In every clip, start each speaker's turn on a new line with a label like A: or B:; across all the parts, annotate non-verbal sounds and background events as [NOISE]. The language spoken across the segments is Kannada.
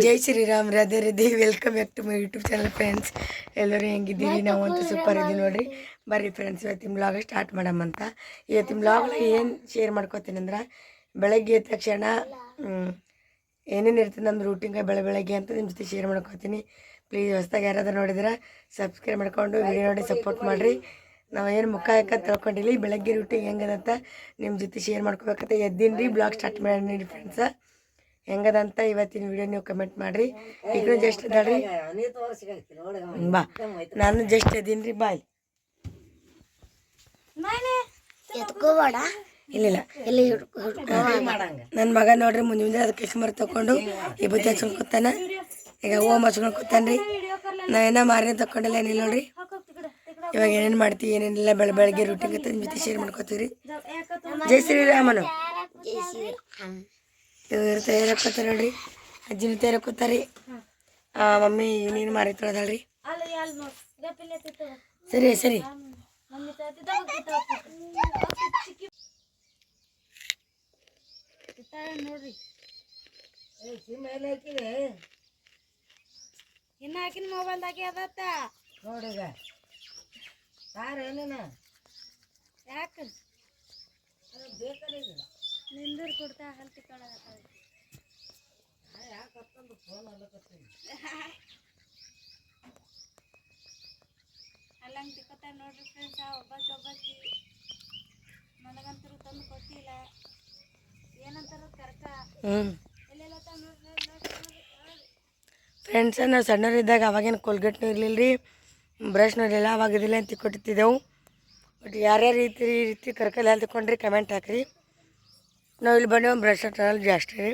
A: Jai Shriram Radhe Radhe welcome back to my YouTube channel friends ಎಲ್ಲರೂ ಹೆಂಗಿದ್ದೀವಿ ನಾವು ಅಂತೂ ಸೂಪರ್ ಇದ್ದೀವಿ ನೋಡಿರಿ. ಬರ್ರಿ ಫ್ರೆಂಡ್ಸ್ ಇವತ್ತಿನ ಬ್ಲಾಗ್ ಸ್ಟಾರ್ಟ್ ಮಾಡಮ್ಮಂತ ಇವತ್ತಿನ ಬ್ಲಾಗ್ನ ಏನು ಶೇರ್ ಮಾಡ್ಕೋತೀನಿ ಅಂದ್ರೆ ಬೆಳಗ್ಗೆ ಎದ್ದ ತಕ್ಷಣ ಏನೇನು ಇರ್ತದೆ ನಮ್ಮ ರೂಟಿಂಗ್ ಬೆಳೆ ಬೆಳಗ್ಗೆ ಅಂತ ನಿಮ್ಮ ಜೊತೆ ಶೇರ್ ಮಾಡ್ಕೋತೀನಿ. ಪ್ಲೀಸ್ ಹೊಸ್ದಾಗಿ ಯಾರಾದರೂ ನೋಡಿದ್ರೆ ಸಬ್ಸ್ಕ್ರೈಬ್ ಮಾಡ್ಕೊಂಡು ವಿಡಿಯೋ ನೋಡಿ ಸಪೋರ್ಟ್ ಮಾಡಿರಿ. ನಾವು ಏನು ಮುಖ ಯಾಕ ತಿಳ್ಕೊಂಡಿಲ್ಲ ಬೆಳಗ್ಗೆ ರೂಟಿಂಗ್ ಹೆಂಗದಂತ ನಿಮ್ಮ ಜೊತೆ ಶೇರ್ ಮಾಡ್ಕೋಬೇಕಂತ ಎದ್ದಿನ ರೀ ಬ್ಲಾಗ್ ಸ್ಟಾರ್ಟ್ ಮಾಡಿ ಫ್ರೆಂಡ್ಸ ಹೆಂಗದಂತ ಇವತ್ತಿನ ವಿಡಿಯೋ ನೀವು ಕಮೆಂಟ್ ಮಾಡಿರಿ. ಈಗ ಜಸ್ಟ್ ಅದಾಳ್ರಿ ಬಾ. ನಾನು ಜಸ್ಟ್ ಅದೀನಿ ರೀ ಬಾಯ್
B: ಎತ್ಕೋಬೇಡ.
A: ಇಲ್ಲ
B: ಇಲ್ಲಿ. ಹಿಡ್ಕೊ
A: ನನ್ನ ಮಗ ನೋಡ್ರಿ ಮುಂದೆ ಮುಂದೆ ಅದಕ್ಕೆ ಕಿಸ್ಮರ್ ತಗೊಂಡು ಈ ಬುದ್ಧಿ ಹಚ್ಕೊಂಡು ಕೂತಾನೆ. ಈಗ ಓಮ್ ಹಚ್ಕೊಂಡು ಕೂತಾನ್ರಿ. ರೀ ನಾ ಏನೋ ಮಾರಿನ ತಗೊಂಡಿಲ್ಲ ಏನಿಲ್ಲ ನೋಡ್ರಿ. ಇವಾಗ ಏನೇನು ಮಾಡ್ತೀವಿ ಏನೇನಿಲ್ಲ ಬೆಳೆ ಬೆಳಗ್ಗೆ ರೂಟಿಂಗ್ ಜೊತೆ ಶೇರ್ ಮಾಡ್ಕೋತೀವಿ ರೀ ಜೈ ಶ್ರೀರಾಮನು.
B: ಜೈ ಶ್ರೀರಾಮ್.
A: ಇವ್ರು ತಯಾರಕ್ಕೋತಾರ ನೋಡ್ರಿ. ಅಜ್ಜಿನ ತಯಾರಾಕೋತಾರಿ ಮಮ್ಮಿ ನೀನು ಮಾರಿ ತೊಳೆದಾಳ್ರಿ. ಸರಿ ಸರಿ.
B: ನೋಡ್ರಿ ಇನ್ನ ಹಾಕಿನ ಮೊಬೈಲ್ದಾಗೆ ಅದತ್ತ
A: ನೋಡಿಗ. ಯಾಕೆ?
B: ಯಾಕ ನಿಂದೂರ್ ಕೊಡ್ತಾ ಹಲ್ ತಿಕ್ಕೊಳಗತ್ತಾವ ಅಲ್ಲಂಗ್ ತಿಕ್ಕತ್ತ ನೋಡ್ರಿ ಫ್ರೆಂಡ್ಸ್ ಒಬ್ಬಾಕಿ ಒಬ್ಬಾಕಿ ನನಗಂತರೂ ತಂದು ಕೊಟ್ಟಿಲ್ಲ. ಏನಂತಾರ ಕರ್ಕ
A: ಹ್ಞೂ
B: ಎಲ್ಲೆಲ್ಲ ನೋಡ್ರಿ
A: ಫ್ರೆಂಡ್ಸ್ ನಾವು ಸಣ್ಣವರಿದ್ದಾಗ ಅವಾಗೇನು ಕೋಲ್ಗೇಟ್ನೂ ಇರಲಿಲ್ಲ ರೀ ಬ್ರಷ್ನೂ ಇರಲಿಲ್ಲ ಅವಾಗ ಇದಿಲ್ಲ ಅಂತ ಕೊಟ್ಟಿದ್ದೆವು ಬಟ್ ಯಾರ್ಯಾರು ರೀತಿ ಈ ರೀತಿ ಕರ್ಕಲ್ಲಿ ಹಾಲು ತಗೊಂಡ್ರಿ ಕಮೆಂಟ್ ಹಾಕ್ರಿ. ನಾವು ಇಲ್ಲಿ ಬಂದೇವು ಬ್ರಷ್ ಟನಲ್ ಜಾಸ್ತಿ ರೀ.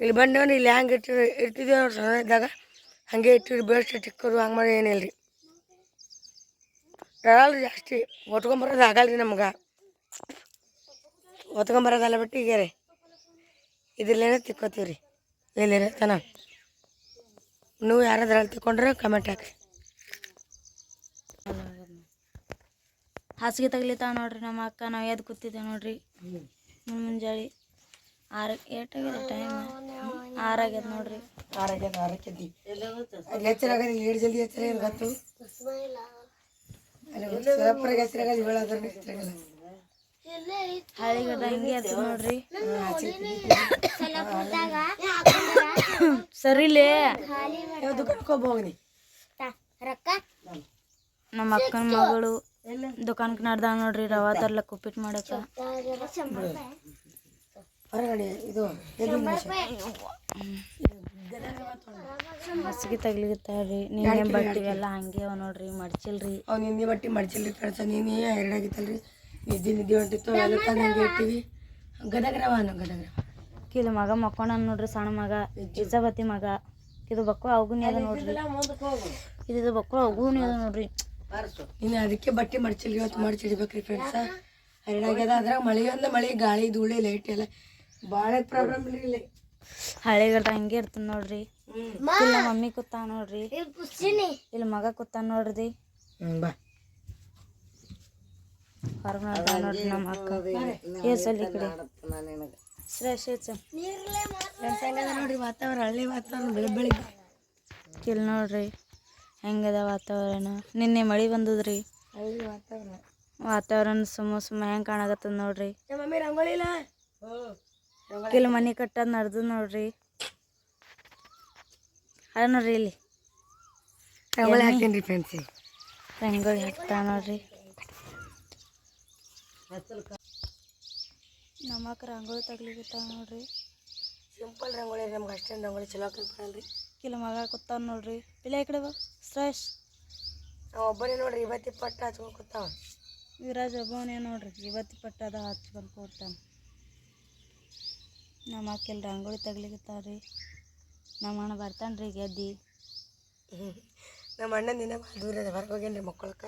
A: ಇಲ್ಲಿ ಬಂದೇವು ಇಲ್ಲಿ ಹ್ಯಾಂಗೆ ಇಟ್ಟು ಇರ್ತಿದ್ದೇವೆ ನಾವು ಸಣ್ಣ ಇದ್ದಾಗ ಹಾಗೆ ಇಟ್ಟಿರಿ ಬ್ರಷ್ ಚಿಕ್ಕರು ಹಂಗೆ ಮಾಡಿ ಏನಿಲ್ಲ ರೀ. ಟನಲ್ ಜಾಸ್ತಿ, ಒತ್ಕೊಂಬರೋದು ಆಗಲ್ಲ ರೀ ನಮ್ಗೆ. ಒತ್ಕೊಂಬರೋದಲ್ಲ ಬಿಟ್ಟು ಈಗ ರೀ. ಇದ್ರಲ್ಲೇನೆ ತಿಕ್ಕೋತೀವಿ ರೀ. ಎಲ್ಲಿರತ್ತನ ನೀವು ಯಾರಾದ್ರೂ ಅಲ್ಲಿ ತಿಕ್ಕೊಂಡ್ರೆ ಕಮೆಂಟ್ ಹಾಕಿ
B: ಹಾಸಿಗೆ ತಗ್ಲಿತಾವ ನೋಡ್ರಿ ನಮ್ಮ ಅಕ್ಕ, ನಾವು ಎದ್ದು ಕೂತಿದ್ದೇವೆ ನೋಡ್ರಿ. ಮುಂಜಾನೆ ಆರು ಏಟಾಗಿದೆ ಟೈಮ್ ಆರಾಗ್ಯದ ನೋಡ್ರಿ.
A: ಆರಾಗ್ಯದ ಆರೋಗ್ಯದಿ ಅಲ್ಲಿ ಹೆಸರಾಗದ ಏಳು ಜಲ್ದಿ ಹೆಸರು ಏನು ಗೊತ್ತು? ಸುರಪುರಗೆ ಹೆಸರಾಗಲ್ಲ ಹೇಳೋದ್ರ ಹೆಸರಾಗಲ್ಲ
B: ಹಳಿಗದ ಹಿಂಗೆ ಅದು ನೋಡ್ರಿ. ಸರಿಲೇ ನಮ್ಮ ಅಕ್ಕನ ಮಗಳು. ದುಕಾನ್ಗೆ ನಡ್ದ ನೋಡ್ರಿ ರವಾ ತರ್ಲಕ್ ಉಪ್ಪಿಟ್ಟು ಮಾಡಕ್ಕೆ
A: ಹೊರಗಡೆ ಇದು ಎದ್ದು ನಿಮಿಷ
B: ಹಾಸಿಗೆ ತಗ್ಲಿಗತ್ತಾವ್ರಿ ನೀನೇ ಬಟ್ಟಿ ಎಲ್ಲ ಹಂಗೆ ಅವ ನೋಡ್ರಿ ಮಡ್ಚಿಲ್ರಿ.
A: ಅವ್ನ ನಿನ್ನೆ ಬಟ್ಟಿ ಮಡ್ಚಿಲ್ರಿ ಕಳ್ಸ ನೀನೇ ಎರಡಾಗಿತ್ತಲ್ರಿ ನಿದ್ದೆ ನಿದ್ದೆ ಹೊಂಟಿತ್ತು ಎಲ್ಲ ತಂದು ಹಂಗೆ ಇಟ್ಟಿವಿ. ಗದಗ್ರವ ಅನ್ನೋ ಗದಗ್ರವ
B: ಕಿದು ಮಗ ಮಕ್ಕೊಂಡ ನೋಡ್ರಿ ಸಣ್ಣ ಮಗ ಇಜ್ಜಬತ್ತಿ ಮಗ. ಇದು ಬಕ್ಕಳು ಅವಗುನಿ ಅದ ನೋಡ್ರಿ. ಇದು ಬಕ್ಕಳು ಅವಗುನಿ ಅದ ನೋಡ್ರಿ.
A: ಇನ್ನು ಅದಕ್ಕೆ ಬಟ್ಟೆ ಮಡ್ಚಿಲ್ರಿ ಇವತ್ತು ಮಡಚಿಡ್ಬೇಕ್ರಿ ಫ್ರೆಂಡ್ಸ ಹರಡಾಗ್ಯದ ಅದ್ರಾಗ ಮಳೆ ಅಂದ್ರೆ ಮಳೆ ಗಾಳಿ ಧೂಳಿ ಲೈಟ್ ಎಲ್ಲ ಭಾಳ ಪ್ರಾಬ್ಲಮ್ ಇಲ್ಲ ಇಲ್ಲಿ.
B: ಹಳೆಗಡ್ದ ಹಂಗೆ ಇರ್ತದ ನೋಡ್ರಿ. ಇಲ್ಲ ಮಮ್ಮಿ ಕೂತ ನೋಡ್ರಿ. ಇಲ್ಲಿ ಮಗ ಕೂತ ನೋಡ್ರಿ.
A: ಬಾ.
B: ಹೊರಗೆ ನೋಡ್ತಾ ನೋಡ್ರಿ ನಮ್ಮ ಅಕ್ಕ. ಏ ಸಲ್ ಈ ಕಡೆ. ಶ್ರೇಷ್
A: ಫ್ರೆಂಡ್ಸ್ ಹೆಂಗದ ನೋಡ್ರಿ ವಾತಾವರಣ ಹಳ್ಳಿ ವಾತಾವರಣ ಬೆಳಗ್ಗೆ ಬೆಳಿಗ್ಗೆ.
B: ಇಲ್ಲಿ ನೋಡ್ರಿ. ಹೆಂಗದ ವಾತಾವರಣ? ನಿನ್ನೆ ಮಳೆ ಬಂದದ್ರಿ?
A: ಹಳ್ಳಿ ವಾತಾವರಣ.
B: ವಾತಾವರಣ ಸುಮ್ಮ ಸುಮ್ಮ ಹೆಂಗ್ ಕಾಣಕತ್ತದ ನೋಡ್ರಿ?
A: ನಮ್ಮ ಮಮ್ಮಿ ರಂಗೋಲಿ ಇಲ್ಲ?
B: ಇಲ್ಲಿ ಮನೆ ಕಟ್ಟೋದು ನಡ್ದು ನೋಡ್ರಿ. ಅದ ನೋಡ್ರಿ ಇಲ್ಲಿ.
A: ರಂಗೋಲಿ ಹಾಕ್ತೀನಿ ರೀ ಫ್ರೆಂಡ್ಸ್
B: ರಂಗೋಲಿ ಹಾಕ್ತಾ ನೋಡ್ರಿ. ನಮ್ಮಕ್ಕ ರಂಗೋಳಿ ರಂಗೋಲಿ ತಗ್ಲಿಕತ್ತಾವ ನೋಡ್ರಿ.
A: ಸಿಂಪಲ್ ರಂಗೋಲಿ ನಮ್ಗೆ ಅಷ್ಟೇನು ರಂಗೋಲಿ ಚಲೋ ಹಾಕಿ ರೀ
B: ಕಿಲ ಮಗ ಕೂತಾವ ನೋಡ್ರಿ. ಇಲ್ಲ ಈ ಕಡೆ ಬಾ ಶ್ರೇಷ್
A: ಒಬ್ಬನೇ ನೋಡ್ರಿ ಇವತ್ತಿ ಪಟ್ಟ ಹಚ್ಕೊಂಡು ಕೂತಾವ.
B: ವಿರಾಜ್ ಒಬ್ಬನೇ ನೋಡ್ರಿ ಇವತ್ತಿ ಅದ ಹಚ್ಕೊಂಡು ಕೊಡ್ತಾನ ನಮ್ಮ ಅಕ್ಕಿಲ್ ರಂಗೋಳಿ ತಗ್ಲಿಕತ್ತಾವ್ರಿ ನಮ್ಮ ಅಣ್ಣ ಬರ್ತಾನ್ರಿ ಗೆದ್ದಿ.
A: ನಮ್ಮ ಅಣ್ಣ ದಿನ ಭಾಳ ದೂರ ಅದ ಹೊರಗೆ ಹೋಗ್ಯಾನ್ರಿ ಮಕ್ಕಳಕ್ಕ.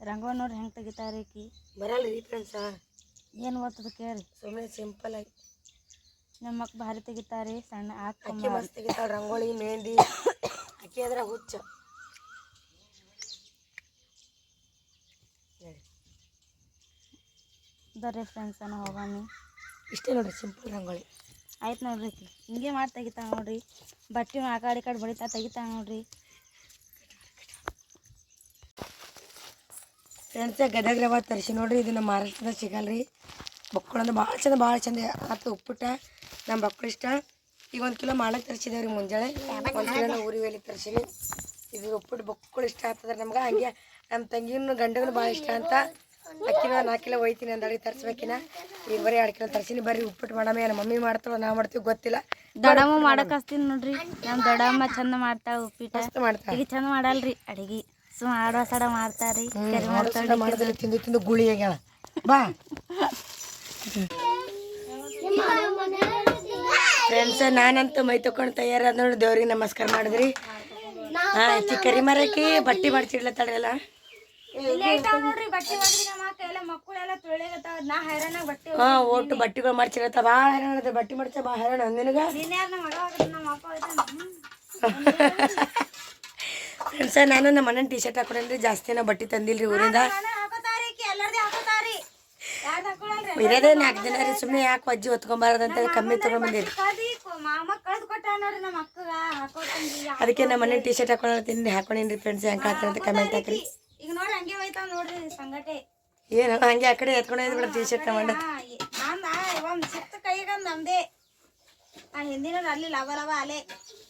B: ರಂಗೋಲಿ ನೋಡ್ರಿ ಹೆಂಗೆ ತೆಗಿತಾವ್ರಿ ಆಕಿ.
A: ಬರಲ್ಲ ರೀ ಫ್ರೆಂಡ್ಸ
B: ಏನು ಓದ್ತದ ಕೇಳ್ರಿ.
A: ಸುಮ್ಮನೆ ಸಿಂಪಲ್ ಆಗಿ.
B: ನಮ್ಮ ಅಕ್ಕ ಭಾರಿ ತೆಗಿತಾರಿ ಸಣ್ಣ
A: ಅಕ್ಕಿ ಮಸ್ತ್ ರಂಗೋಳಿ ರಂಗೋಲಿ ಮೆಹಂದಿ ಅಕ್ಕಿ ಅದ್ರ ಹುಚ್ಚ.
B: ಬರ್ರಿ ಫ್ರೆಂಡ್ಸ್ ಅನ್ನ ಹೋಗಾಮಿ
A: ಇಷ್ಟೇ ನೋಡ್ರಿ ಸಿಂಪಲ್ ರಂಗೋಳಿ
B: ಆಯ್ತು ನೋಡ್ರಿ ಹಿಂಗೆ ಮಾಡಿ ತೆಗಿತಾ ನೋಡ್ರಿ. ಬಟ್ಟೆ ಆ ಕಡೆ ಈ ಕಡೆ ಬಡಿತಾ ತೆಗಿತಾ ನೋಡ್ರಿ.
A: ಫ್ರೆಂಡ್ಸ್ ಗದಗ ರವ ತರಿಸಿ ನೋಡ್ರಿ ಇದನ್ನ ಮಹಾರಾಷ್ಟ್ರದಾಗ ಸಿಗಲ್ರಿ. ಮಕ್ಕಳು ಅಂದ್ರೆ ಭಾಳ ಚಂದ ಭಾಳ ಚಂದ ಆತ ಉಪ್ಪಿಟ್ಟ. ನಮ್ಮ ಬಕ್ಕಳು ಇಷ್ಟ. ಈಗ ಒಂದು ಕಿಲೋ ಮಾಡಕ್ಕೆ ತರಿಸಿದೇವ್ರಿ ಮುಂಜಾನೆ. ಒಂದು ಕಿಲೋ ಊರಿ ವೇಲಿ ತರಿಸಿನಿ ಇದು ಉಪ್ಪಿಟ್ಟು ಬಕ್ಕಳು ಇಷ್ಟ ಆಗ್ತದೆ ನಮ್ಗೆ. ಹಂಗೆ ನಮ್ಮ ತಂಗಿನ ಗಂಡಗಳು ಭಾಳ ಇಷ್ಟ ಅಂತ. ಅಕ್ಕಿನ ನಾಲ್ಕು ಕಿಲೋ ಒಯ್ತೀನಿ ಅಂದಳಿ ತರಿಸ್ಬೇಕಿನ ಈಗ ಬರೀ ಎರಡು ಕಿಲೋ ತರಿಸಿನಿ. ಬರ್ರಿ ಉಪ್ಪಿಟ್ಟು ಮಾಡಮೇ. ನಮ್ಮ ಮಮ್ಮಿ ಮಾಡ್ತಾಳೆ ನಾವು ಮಾಡ್ತೀವಿ ಗೊತ್ತಿಲ್ಲ.
B: ದಡಮ್ಮ ಮಾಡಕ್ಕೆ ಹಸ್ತೀನಿ ನೋಡ್ರಿ. ನಮ್ಮ ದಡಮ್ಮ ಚಂದ ಮಾಡ್ತಾ ಉಪ್ಪಿಟ್ಟು.
A: ಮಾಡ್ತಾ ಮಾಡ್ತಾರೆ
B: ಈಗ ಚಂದ ಮಾಡಲ್ರಿ. ಅಡಿಗೆ ಸುಮ್ಮ ಆಡೋ ಸಡ
A: ಮಾಡಿದ್ರೆ ತಿಂದು ತಿಂದು ಗುಳಿ ಆಗ್ಯಾಳ. ಬಾ. ಫ್ರೆಂಡ್ಸ್ ನಾನಂತೂ ಮೈ ತಕೊಂಡು ತಯಾರಾದ ನೋಡಿ ದೇವ್ರಿಗೆ ನಮಸ್ಕಾರ ಮಾಡಿದ್ರಿ. ಹಾ ಚಿಕ್ಕರಿ ಕರಿ ಮರಕ್ಕೆ ಬಟ್ಟಿ ಮಾಡ್ಸಿಡ್ಲತ್ತಾಳ್ರಿ
B: ತಡೆಯಲ್ಲ ಬಟ್ಟೆ ಬಟ್ಟೆ
A: ಹಾ ಒಟ್ಟು ಬಟ್ಟಿಗಳು ಮಾಡ್ಸಿರತ್ತ ಭಾಳ ಹೈರಾಣ ಅದ ಬಟ್ಟಿ ಮಾಡ್ತಾ ಭಾಳ ಹೈರಾಣ ನಿನಗ? ಫ್ರೆಂಡ್ಸ [LAUGHS] ನಾನು ನಮ್ಮ ಅಣ್ಣನ ಟಿ ಶರ್ಟ್ ಹಾಕೊಂಡ್ರಿ ಜಾಸ್ತಿ ನಾ ಬಟ್ಟೆ ತಂದಿಲ್ರಿ ಊರಿಂದ
B: ನಾನು ಹಾಕೋತಾರಿ ಈಕಿ ಎಲ್ಲಾರ್ದು ಹಾಕೋತಾರಿ ಯಾರು ಹಾಕೊಳಲ್ರಿ
A: ಇರೋದೇ ನಾಲ್ಕು ದಿನ ರೀ ಸುಮ್ಮನೆ ಯಾಕೆ ಅಜ್ಜಿ ಹೊತ್ಕೊಂಬಾರದಂತ ಕಮ್ಮಿ ತೊಗೊಂಡ್ಬಂದಿರಿ ಅದಕ್ಕೆ ನಮ್ಮ ಮನೆ ಟಿ ಶರ್ಟ್ ಹಾಕೊಂಡು ಹಾಕೊಂಡಿನ್ರಿ ಫ್ರೆಂಡ್ಸ್ ಹೆಂಗೆ ಕಾಣ್ತಾರೆ ಅಂತ ಕಮೆಂಟ್ ಹಾಕ್ರಿ.
B: ಈಗ ನೋಡಿ ಹಂಗೆ ಹೋಯ್ತಾವ ನೋಡ್ರಿ ಸಂಗಟೆ.
A: ಏನು ಹಂಗೆ ಆ ಕಡೆ ಎತ್ಕೊಂಡು ಬಿಡ ಟಿ ಶರ್ಟ್
B: ಅಲೆ.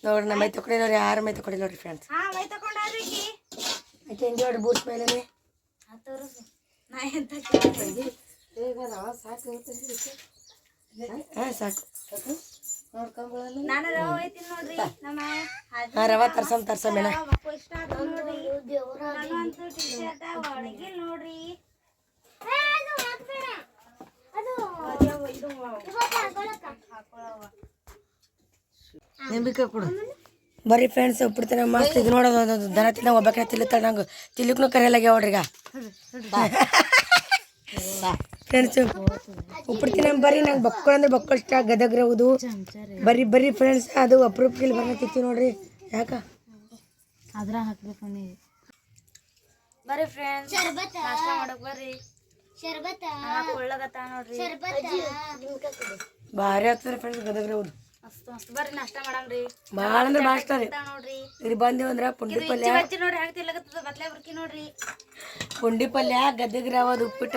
A: ನೋಡ್ರಿ ನಮ್ಮ ಮೈ ತಕೊಂಡಿ ನೋಡ್ರಿ ಯಾರು ಮೈ ತಕೊಂಡಿ ನೋಡ್ರಿ ಫ್ರೆಂಡ್ಸ್ ಹೆಂಗೆ ನೋಡ್ರಿ ಬೂಟ್ ಮೇಲೆ ಹಾಂ ಸಾಕು.
B: ನಾನು ರವ
A: ಹಾಂ ತರ್ಸಮ್ ತರ್ಸಮ್ ನಿಂಬಿಕೆ ಕೊಡು. ಬರ್ರಿ ಫ್ರೆಂಡ್ಸ್ ಉಪ್ಪಿಡ್ತಾನೆ ಮಸ್ತ್ ಇದು ನೋಡೋದು ಒಂದೊಂದು ದನ ತಿನ್ನ ಒಬ್ಬಕ್ಕೆ ತಿಲ್ಲುತ್ತಾಳೆ ನಂಗೆ. ತಿಲ್ಲಕ್ಕೂ ಕರೆಯಲಾಗ್ಯಾವ ನೋಡ್ರಿ ಈಗ [LAUGHS] ಫ್ರೆಂಡ್ಸ್ ಉಪ್ಪಿಡ್ತೀನಿ ಬರ್ರಿ. ನಂಗೆ ಬಕ್ಕಳ ಅಂದ್ರೆ ಬಕ್ಕಳ ಇಷ್ಟ. ಗದಗ್ರವುದು. ಬರ್ರಿ ಬರ್ರಿ ಫ್ರೆಂಡ್ಸ್ ಅದು ಅಪರೂಪಕ್ಕೆ ಇಲ್ಲಿ ಬರ್ಲತ್ತಿತ್ತು ನೋಡ್ರಿ. ಯಾಕ?
B: ಅದ್ರ ಹಾಕ್ಬೇಕು ನೀವು ಬರ್ರಿ ಫ್ರೆಂಡ್ಸ್ ನಾಷ್ಟ ಮಾಡಕ್ ಬರ್ರಿ.
A: ಭಾರಿ ಆಗ್ತದೆ ಫ್ರೆಂಡ್ಸ್ ಗದಗ್ರವುದು.
B: ಬರ್ರಿ ನಾಷ್ಟ ಮಾಡಮ್ರಿ
A: ಭಾಳ ಅಂದ್ರೆ ಭಾಳ ಇಷ್ಟ ರೀ. ಇಲ್ಲಿ ಬಂದೇವು ಅಂದ್ರೆ ಪುಂಡಿ ಪಲ್ಯ.
B: ಬಜ್ಜಿ ನೋಡ್ರಿ ಹಾಕಿ ತಿಲ್ಲಗತ್ತದ ಬತ್ಲೆ ಬರ್ಕಿ ನೋಡ್ರಿ.
A: ಪುಂಡಿ ಪಲ್ಯ ಗದಗ್ರವದ ಉಪ್ಪಿಟ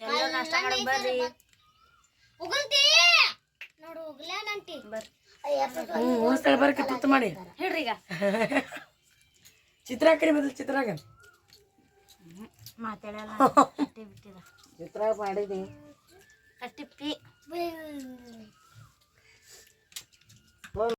B: ಬರ್ರಿ ಫ್ರೆಂಡ್ಸ್ ಎಲ್ಲ ನಾಷ್ಟ ಮಾಡಕ್ ಬರ್ರಿ. ಬರ್ರಿ.
A: ಹ್ಞೂ ಉಳಿಸ್ತಾಳೆ ಬರ್ರಿ ತುತ್ತು ಮಾಡಿ.
B: ಹೇಳ್ರಿ ಈಗ. [LAUGHS]
A: ಚಿತ್ರ ಹಾಕ್ರಿ ಮೊದಲು ಚಿತ್ರಾಗ
B: ಮಾತಾಡಲ್ಲ. [LAUGHS] ಕಟ್ಟಿ ಬಿಟ್ಟಿದ.
A: ಚಿತ್ರ ಮಾಡಿದಿ.
B: ಕಟ್ಟಿಪ್ಪಿ